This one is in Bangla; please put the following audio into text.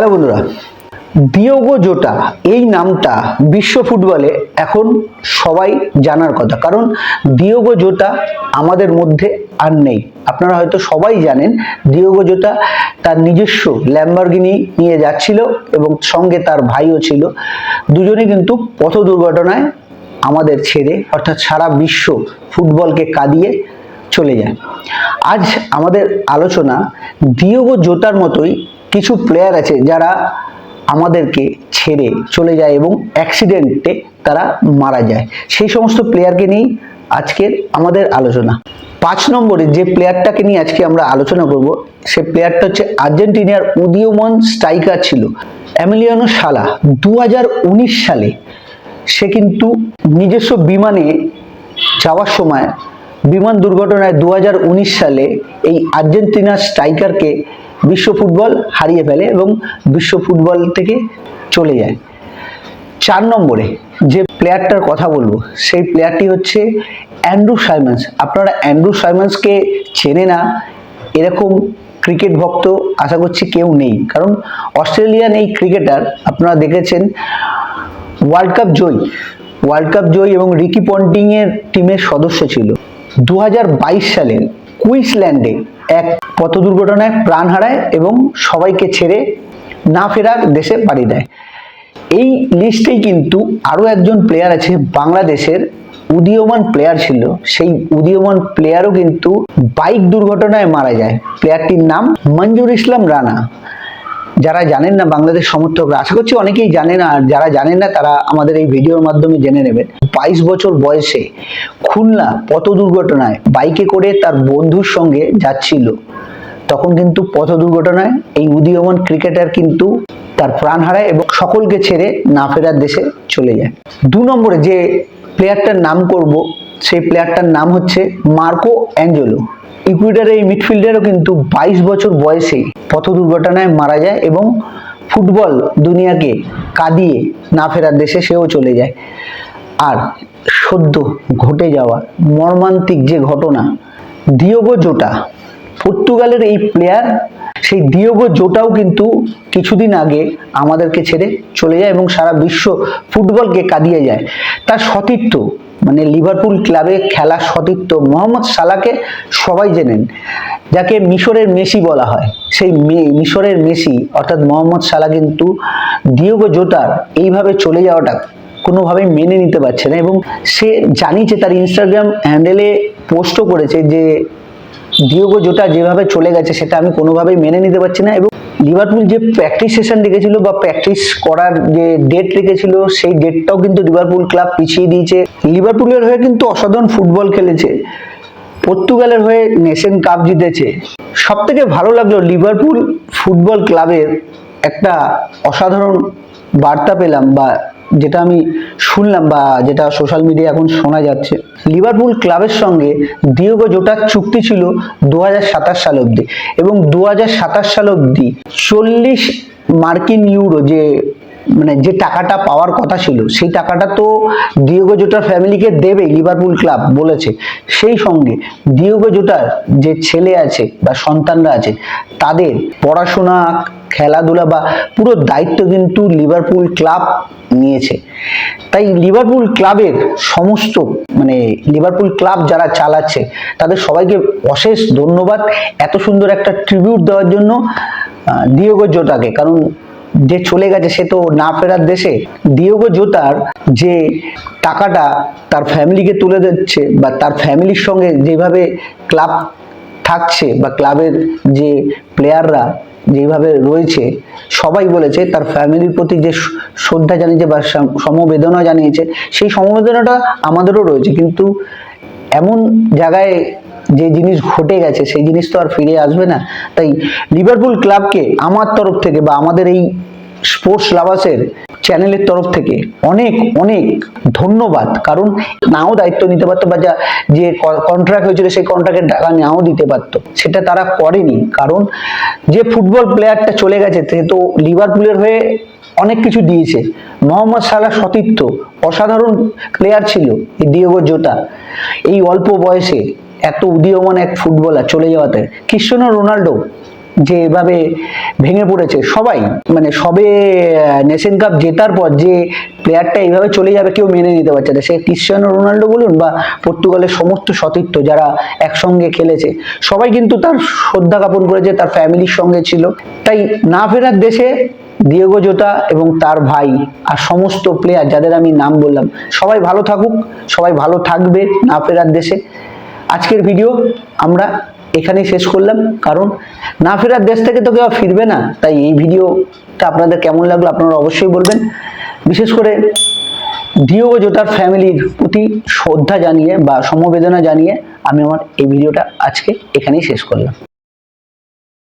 হ্যালো বন্ধুরা দিয়োগো জোটা এই নামটা বিশ্ব ফুটবলে এখন সবাই জানার কথা। কারণ দিয়োগো জোটা আমাদের মধ্যে আর নেই। আপনারা হয়তো সবাই জানেন দিয়োগো জোটা তার নিজস্ব ল্যাম্বরগিনি নিয়ে যাচ্ছিল এবং সঙ্গে তার ভাইও ছিল। দুজনে কিন্তু পথ দুর্ঘটনায় আমাদের ছেড়ে অর্থাৎ সারা বিশ্ব ফুটবলকে কাঁদিয়ে চলে যায়। আজ আমাদের আলোচনা দিয়োগো জোটার মতোই কিছু প্লেয়ার আছে যারা আমাদেরকে ছেড়ে চলে যায় এবং অ্যাক্সিডেন্টে তারা মারা যায়। সেই সমস্ত প্লেয়ারকে নিয়েই আজকের আমাদের আলোচনা। পাঁচ নম্বরে যে প্লেয়ারটাকে নিয়ে আজকে আমরা আলোচনা করব, সে প্লেয়ারটা হচ্ছে আর্জেন্টিনার উদীয়মান স্ট্রাইকার ছিল অ্যামিলিয়ানো সালা দু হাজার উনিশ সালে সে কিন্তু নিজস্ব বিমানে যাওয়ার সময় বিমান দুর্ঘটনায় দু হাজার উনিশ সালে এই আর্জেন্টিনার স্ট্রাইকারকে বিশ্ব ফুটবল হারিয়ে ফেলে এবং বিশ্ব ফুটবল থেকে চলে যায়। চার নম্বরে যে প্লেয়ারটার কথা বলব, সেই প্লেয়ারটি হচ্ছে অ্যান্ড্রু সাইমন্স। আপনারা অ্যান্ড্রু সাইমন্সকে চেনে না, এরকম ক্রিকেট ভক্ত আশা করছি কেউ নেই। কারণ অস্ট্রেলিয়ান এই ক্রিকেটার, আপনারা দেখেছেন ওয়ার্ল্ড কাপ জয়ী। ওয়ার্ল্ড কাপ জয়ী এবং রিকি পন্টিংয়ের টিমের সদস্য ছিল। দু হাজার বাইশ সালে কুইন্সল্যান্ডে এক পথ দুর্ঘটনায় প্রাণ হারায় এবং সবাইকে ছেড়ে না ফেরার দেশে পাড়ি দেয়। এই লিস্টেই কিন্তু আরও একজন প্লেয়ার আছে বাংলাদেশের উদীয়মান প্লেয়ার ছিল। সেই উদীয়মান প্লেয়ারও কিন্তু বাইক দুর্ঘটনায় মারা যায়। প্লেয়ারটির নাম মঞ্জুর ইসলাম রানা। যারা জানেন না বাংলাদেশ সমর্থকরা, আশা করছি অনেকেই জানেন আর যারা জানেন না তারা আমাদের এই ভিডিওর মাধ্যমে জেনে নেবেন। বাইশ বছর বয়সে খুলনা পথ দুর্ঘটনায় বাইকে করে তার বন্ধুর সঙ্গে যাচ্ছিল। তখন কিন্তু পথ দুর্ঘটনায় এই উদীয়মান ক্রিকেটার কিন্তু তার প্রাণ হারায় এবং সকলকে ছেড়ে না ফেরার দেশে চলে যায়। দু নম্বরে যে প্লেয়ারটার নাম করব, সেই প্লেয়ারটার নাম হচ্ছে মার্কো অ্যাঞ্জেলো। ইকুইডারের এই মিডফিল্ডারও কিন্তু বাইশ বছর বয়সেই পথ দুর্ঘটনায় মারা যায় এবং ফুটবল দুনিয়াকে কাঁদিয়ে না ফেরার দেশে সেও চলে যায়। আর সদ্য ঘটে যাওয়া মর্মান্তিক যে ঘটনা দিয়োগো জোটা পর্তুগালের এই প্লেয়ার সেই দিয়োগো জোটাও কিন্তু কিছুদিন আগে আমাদেরকে ছেড়ে চলে যায় এবং সারা বিশ্ব ফুটবলকে কাঁদিয়ে যায়। তার সতীর্থ মানে লিভারপুল ক্লাবে খেলা সতীর্থ মোহাম্মদ সালাকে সবাই জেনেন যাকে মিশরের মেসি বলা হয়। সেই মিশরের মেসি, অর্থাৎ মোহাম্মদ সালা কিন্তু দিয়োগো জোটার এইভাবে চলে যাওয়াটা কোনোভাবেই মেনে নিতে পারছে না এবং সে জানিয়েছে তার ইনস্টাগ্রাম হ্যান্ডেলে পোস্টও করেছে যে ডিওগো জোটা যেভাবে চলে গেছে সেটা আমি কোনোভাবেই মেনে নিতে পারছি না এবং লিভারপুল যে প্র্যাকটিস সেশন রেখেছিল বা প্র্যাকটিস করার যে ডেট রেখেছিল সেই ডেটটাও কিন্তু লিভারপুল ক্লাব পিছিয়ে দিয়েছে। লিভারপুলের হয়ে কিন্তু অসাধারণ ফুটবল খেলেছে। পর্তুগালের হয়ে নেশন কাপ জিতেছে। সব থেকে ভালো লাগল লিভারপুল ফুটবল ক্লাবের একটা অসাধারণ বার্তা পেলাম বা যেটা আমি শুনলাম বা যেটা সোশ্যাল মিডিয়া এখন শোনা যাচ্ছে লিভারপুল ক্লাবের সঙ্গে দীর্ঘ জোটার চুক্তি ছিল দু হাজার সাতাশ সাল অবধি এবং দু হাজার সাতাশ সাল অবধি চল্লিশ মার্কিন ইউরো যে মানে যে টাকাটা পাওয়ার কথা ছিল সেই টাকাটা তো দিয়োগো জোটার ফ্যামিলিকে দেবে লিভারপুল ক্লাব বলেছে। সেই সঙ্গে দিয়োগো জোটার যে ছেলে আছে বা সন্তানরা আছে তাদের পড়াশোনা খেলাধুলা বা পুরো দায়িত্ব কিন্তু লিভারপুল ক্লাব নিয়েছে। তাই লিভারপুল ক্লাবের সমস্ত মানে লিভারপুল ক্লাব যারা চালাচ্ছে তাদের সবাইকে অশেষ ধন্যবাদ। এত সুন্দর একটা ট্রিবিউট দেওয়ার জন্য আহ, জোটাকে কারণ যে চলে গেছে সে তো না ফেরার দেশে। দিয়োগো জোতার যে টাকাটা তার ফ্যামিলিকে তুলে দিচ্ছে বা তার ফ্যামিলির সঙ্গে যেভাবে ক্লাব থাকছে বা ক্লাবের যে প্লেয়াররা যেভাবে রয়েছে, সবাই বলেছে তার ফ্যামিলির প্রতি যে শ্রদ্ধা জানিয়েছে বা সমবেদনা জানিয়েছে, সেই সমবেদনাটা আমাদেরও রয়েছে। কিন্তু এমন জায়গায় যে জিনিস ঘটে গেছে, সেই জিনিস তো আর ফিরে আসবে না। তাই লিভারপুল ক্লাবকে আমার তরফ থেকে বা আমাদের এই স্পোর্টস লাভাসের চ্যানেলের তরফ থেকে অনেক অনেক ধন্যবাদ। কারণ নাও দায়িত্ব নিতে পারতো বা যা, যে কন্ট্রাক্ট হয়েছিল সেই কন্ট্রাক্টের টাকা নাও দিতে পারতো। সেটা তারা করেনি। কারণ যে ফুটবল প্লেয়ারটা চলে গেছে, সে তো লিভারপুলের হয়ে অনেক কিছু দিয়েছে। মোহাম্মদ সালাহ সতীর্থ, অসাধারণ প্লেয়ার ছিল এই ডিওগো জোটা এই অল্প বয়সে এত উদীয়মান এক ফুটবলার চলে যাওয়াতে ক্রিশ্চিয়ানো রোনাল্ডো যে এভাবে ভেঙে পড়েছে, সবাই মানে সবে নেশন কাপ জেতার পর যে প্লেয়ারটা এইভাবে চলে যাবে কেউ মেনে নিতে পারছে না। সে ক্রিশ্চিয়ানো রোনাল্ডো বলুন বা পর্তুগালের সমস্ত সতীর্থ যারা একসঙ্গে খেলেছে, সবাই কিন্তু তার শ্রদ্ধা জ্ঞাপন করেছে, তার ফ্যামিলির সঙ্গে ছিল। তাই না ফেরার দেশে দিয়েগো জোটা এবং তার ভাই আর সমস্ত প্লেয়ার যাদের আমি নাম বললাম, সবাই ভালো থাকুক, সবাই ভালো থাকবে না ফেরার দেশে। আজকের ভিডিও আমরা এখানেই শেষ করলাম, কারণ না ফেরার দেশ থেকে তো কেউ ফিরবে না। তাই এই ভিডিওটা আপনাদের কেমন লাগল আপনারা অবশ্যই বলবেন। বিশেষ করে ডিওগো জোটার ফ্যামিলির প্রতি শ্রদ্ধা জানিয়ে বা সমবেদনা জানিয়ে আমি আমার এই ভিডিওটা আজকে এখানেই শেষ করলাম।